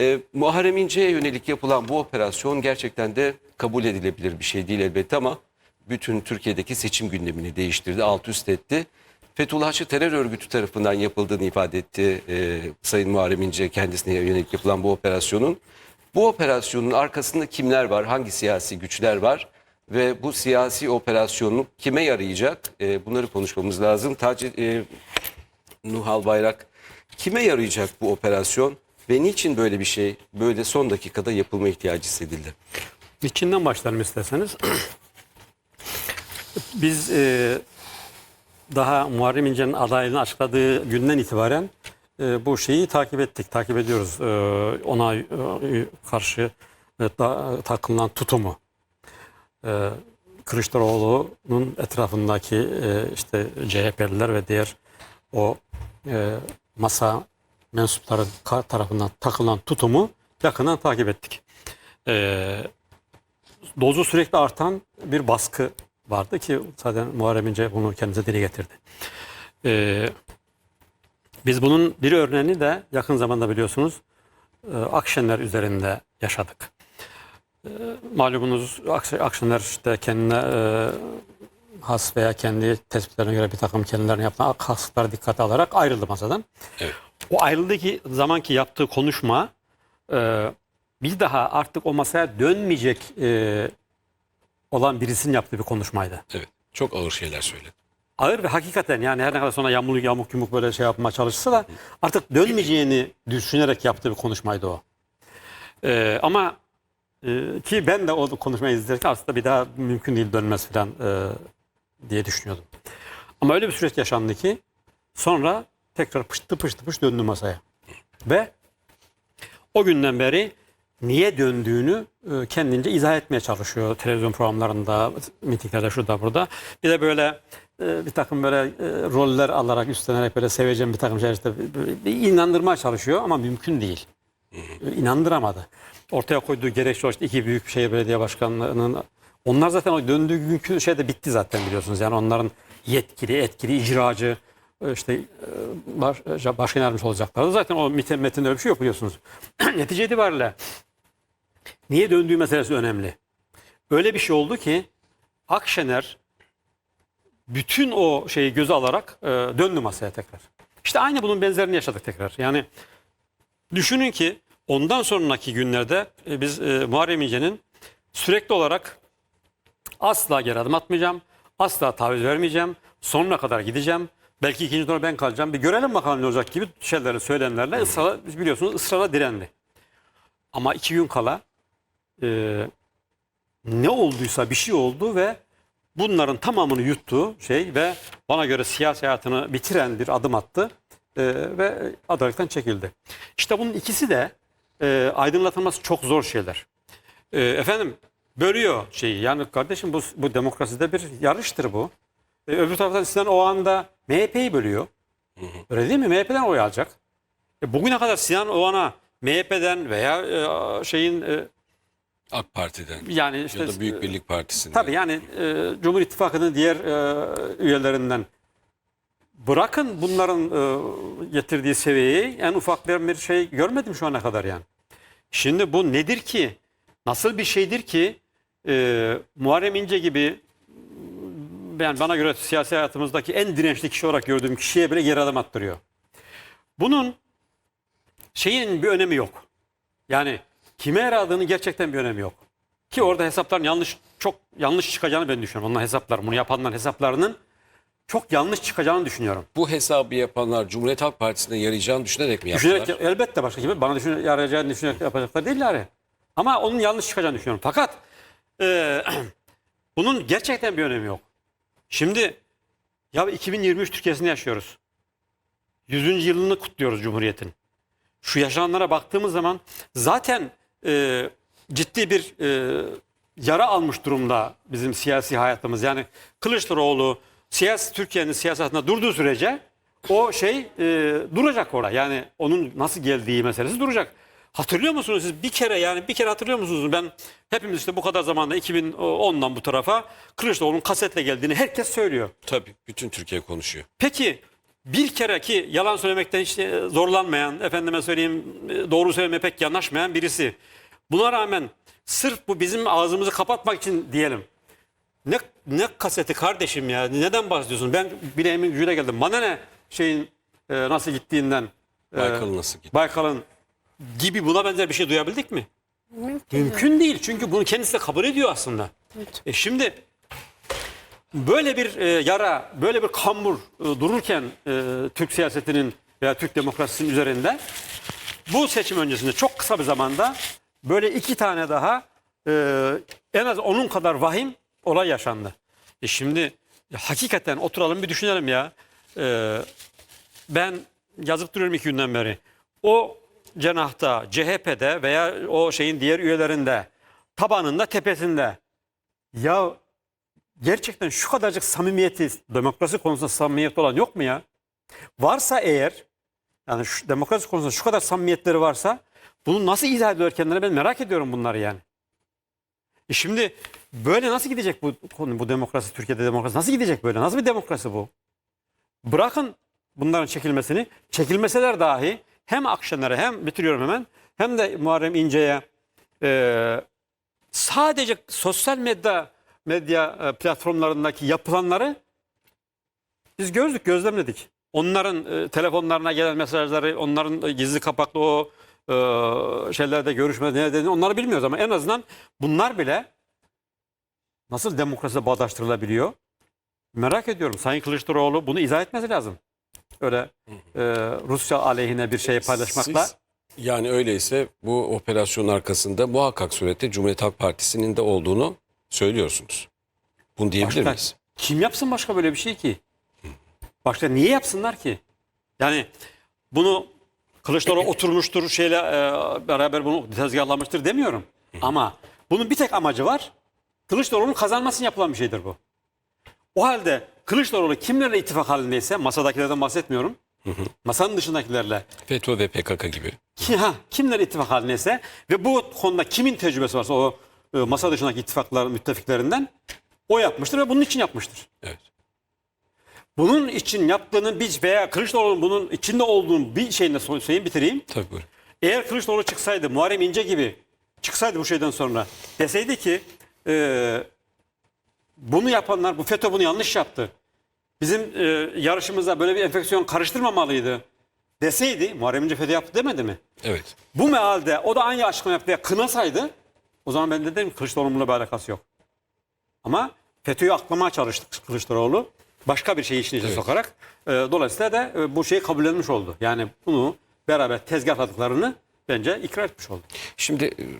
E, Muharrem İnce'ye yönelik yapılan bu operasyon gerçekten de kabul edilebilir bir şey değil elbette ama bütün Türkiye'deki seçim gündemini değiştirdi, alt üst etti. Fethullahçı terör örgütü tarafından yapıldığını ifade etti e, Sayın Muharrem İnce kendisine yönelik yapılan bu operasyonun. Bu operasyonun arkasında kimler var, hangi siyasi güçler var ve bu siyasi operasyonu kime yarayacak? E, bunları konuşmamız lazım. Taci, e, Nuhal Bayrak kime yarayacak bu operasyon ve niçin böyle bir şey böyle son dakikada yapılma ihtiyacı hissedildi? İçinden başlayalım isterseniz. Biz e, daha Muharrem İnce'nin adaylığını açıkladığı günden itibaren e, bu şeyi takip ettik, takip ediyoruz. E, ona e, karşı e, da, takılan tutumu. E, Kılıçdaroğlu'nun etrafındaki e, işte CHP'liler ve diğer o e, masa mensupları tarafından takılan tutumu yakından takip ettik. E, dozu sürekli artan bir baskı vardı ki zaten Muharrem İnce bunu kendisi dile getirdi. Ee, biz bunun bir örneğini de yakın zamanda biliyorsunuz e, Akşener üzerinde yaşadık. E, malumunuz Akş- Akşener işte kendine e, has veya kendi tespitlerine göre bir takım kendilerine yapılan haksızlıkları dikkate alarak ayrıldı masadan. Evet. O ayrıldığı zamanki yaptığı konuşma e, bir daha artık o masaya dönmeyecek e, olan birisinin yaptığı bir konuşmaydı. Evet. Çok ağır şeyler söyledi. Ağır ve hakikaten yani her ne kadar sonra yamuluk yamuk yumuk böyle şey yapmaya çalışsa da artık dönmeyeceğini düşünerek yaptığı bir konuşmaydı o. E, ama e, ki ben de o konuşmayı izlerken aslında bir daha mümkün değil dönmez falan e, diye düşünüyordum. Ama öyle bir süreç yaşandı ki sonra tekrar pıştı pıştı pıştı döndü masaya. Ve o günden beri niye döndüğünü e, kendince izah etmeye çalışıyor televizyon programlarında, mitinglerde şurada burada. Bir de böyle e, bir takım böyle e, roller alarak üstlenerek böyle seveceğim bir takım şeyler işte inandırmaya çalışıyor ama mümkün değil. İnandıramadı. Ortaya koyduğu gerekçe işte iki büyük şehir belediye başkanlığının onlar zaten o döndüğü günkü şey de bitti zaten biliyorsunuz. Yani onların yetkili, etkili, icracı işte e, baş, e, başkan yardımcısı olacaklardı. Zaten o metin, metinde öyle bir şey yok biliyorsunuz. Netice itibariyle niye döndüğü meselesi önemli. Öyle bir şey oldu ki Akşener bütün o şeyi göze alarak e, döndü masaya tekrar. İşte aynı bunun benzerini yaşadık tekrar. Yani düşünün ki ondan sonraki günlerde e, biz e, Muharrem İnce'nin sürekli olarak asla geri adım atmayacağım, asla taviz vermeyeceğim, sonuna kadar gideceğim. Belki ikinci tura ben kalacağım. Bir görelim bakalım ne olacak gibi şeyleri söylemlerle ısrara, biliyorsunuz ısrara direndi. Ama iki gün kala e, ne olduysa bir şey oldu ve bunların tamamını yuttu şey ve bana göre siyasi hayatını bitiren bir adım attı e, ve adalıktan çekildi. İşte bunun ikisi de e, aydınlatılması çok zor şeyler. E, efendim bölüyor şeyi. Yani kardeşim bu, bu demokraside bir yarıştır bu. E, öbür taraftan Sinan o anda MHP'yi bölüyor. Öyle değil mi? MHP'den oy alacak. E, bugüne kadar Sinan Oğan'a MHP'den veya e, şeyin e, AK Parti'den yani işte ya da Büyük Birlik Partisi'nden. Tabii yani e, Cumhur İttifakı'nın diğer e, üyelerinden bırakın bunların e, getirdiği seviyeyi en ufak bir, bir şey görmedim şu ana kadar yani. Şimdi bu nedir ki? Nasıl bir şeydir ki e, Muharrem İnce gibi ben bana göre siyasi hayatımızdaki en dirençli kişi olarak gördüğüm kişiye bile geri adım attırıyor. Bunun şeyin bir önemi yok. Yani kime yaradığını gerçekten bir önemi yok. Ki orada hesapların yanlış çok yanlış çıkacağını ben düşünüyorum. Onlar hesaplar, bunu yapanların hesaplarının çok yanlış çıkacağını düşünüyorum. Bu hesabı yapanlar Cumhuriyet Halk Partisi'ne yarayacağını düşünerek mi yaptılar? Düşünerek elbette başka gibi bana düşün, yarayacağını düşünerek yapacaklar değil yani. Ama onun yanlış çıkacağını düşünüyorum. Fakat e, bunun gerçekten bir önemi yok. Şimdi ya 2023 Türkiye'sinde yaşıyoruz. 100. yılını kutluyoruz Cumhuriyet'in. Şu yaşananlara baktığımız zaman zaten e, ciddi bir e, yara almış durumda bizim siyasi hayatımız. Yani Kılıçdaroğlu siyasi Türkiye'nin siyasetinde durduğu sürece o şey e, duracak orada. Yani onun nasıl geldiği meselesi duracak. Hatırlıyor musunuz siz bir kere yani bir kere hatırlıyor musunuz? Ben hepimiz işte bu kadar zamanda 2010'dan bu tarafa Kılıçdaroğlu'nun kasetle geldiğini herkes söylüyor. Tabii bütün Türkiye konuşuyor. Peki bir kere ki yalan söylemekten hiç zorlanmayan, efendime söyleyeyim doğru söylemeye pek yanaşmayan birisi. Buna rağmen sırf bu bizim ağzımızı kapatmak için diyelim. Ne ne kaseti kardeşim ya? Neden bahsediyorsun? Ben bileğimin gücüne geldim. Bana ne şeyin e, nasıl gittiğinden. e, Baykal'ın nasıl gitti? Baykal'ın gibi buna benzer bir şey duyabildik mi? Mümkün. Mümkün değil. Çünkü bunu kendisi de kabul ediyor aslında. Evet. E şimdi böyle bir e, yara, böyle bir kambur e, dururken e, Türk siyasetinin veya Türk demokrasisinin üzerinde bu seçim öncesinde çok kısa bir zamanda böyle iki tane daha e, en az onun kadar vahim olay yaşandı. E şimdi ya hakikaten oturalım bir düşünelim ya. E, ben yazıp duruyorum iki günden beri. O cenahta, CHP'de veya o şeyin diğer üyelerinde, tabanında, tepesinde ya gerçekten şu kadarcık samimiyeti, demokrasi konusunda samimiyet olan yok mu ya? Varsa eğer, yani şu demokrasi konusunda şu kadar samimiyetleri varsa bunu nasıl izah ediyorlar kendilerine ben merak ediyorum bunları yani. E şimdi böyle nasıl gidecek bu konu, bu demokrasi, Türkiye'de demokrasi nasıl gidecek böyle? Nasıl bir demokrasi bu? Bırakın bunların çekilmesini, çekilmeseler dahi hem Akşener'e hem bitiriyorum hemen hem de Muharrem İnce'ye e, sadece sosyal medya medya e, platformlarındaki yapılanları biz gördük, gözlemledik. Onların e, telefonlarına gelen mesajları, onların e, gizli kapaklı o e, şeylerde görüşme ne dediğini onları bilmiyoruz ama en azından bunlar bile nasıl demokrasiyle bağdaştırılabiliyor? Merak ediyorum. Sayın Kılıçdaroğlu bunu izah etmesi lazım. Öyle e, Rusya aleyhine bir şey paylaşmakla. Siz, yani öyleyse bu operasyonun arkasında muhakkak surette Cumhuriyet Halk Partisi'nin de olduğunu söylüyorsunuz. Bunu diyebilir Başka- miyiz? Kim yapsın başka böyle bir şey ki? Başka niye yapsınlar ki? Yani bunu Kılıçdaroğlu oturmuştur şeyle e, beraber bunu tezgahlamıştır demiyorum. Ama bunun bir tek amacı var. Kılıçdaroğlu'nun kazanmasını yapılan bir şeydir bu. O halde Kılıçdaroğlu kimlerle ittifak halindeyse masadakilerden bahsetmiyorum. Masanın dışındakilerle FETÖ ve PKK gibi. ki, ha, kimler ittifak halindeyse ve bu konuda kimin tecrübesi varsa o e, masa dışındaki ittifakların müttefiklerinden o yapmıştır ve bunun için yapmıştır. Evet. Bunun için yaptığını biz veya Kılıçdaroğlu'nun bunun içinde olduğunu bir şeyle söyleyeyim bitireyim. Tabii buyurun. Eğer Kılıçdaroğlu çıksaydı Muharrem İnce gibi çıksaydı bu şeyden sonra deseydi ki e, bunu yapanlar bu FETÖ bunu yanlış yaptı. Bizim e, yarışımıza böyle bir enfeksiyon karıştırmamalıydı deseydi Muharrem İnce FETÖ yaptı demedi mi? Evet. Bu mealde o da aynı açıklama yaptı ya kınasaydı o zaman ben de derim ki Kılıçdaroğlu'nun bununla bir alakası yok. Ama FETÖ'yü aklamaya çalıştı Kılıçdaroğlu. Başka bir şeyi işin içine Evet. sokarak. E, dolayısıyla da e, bu şey kabullenmiş oldu. Yani bunu beraber tezgahladıklarını bence ikrar etmiş oldu. Şimdi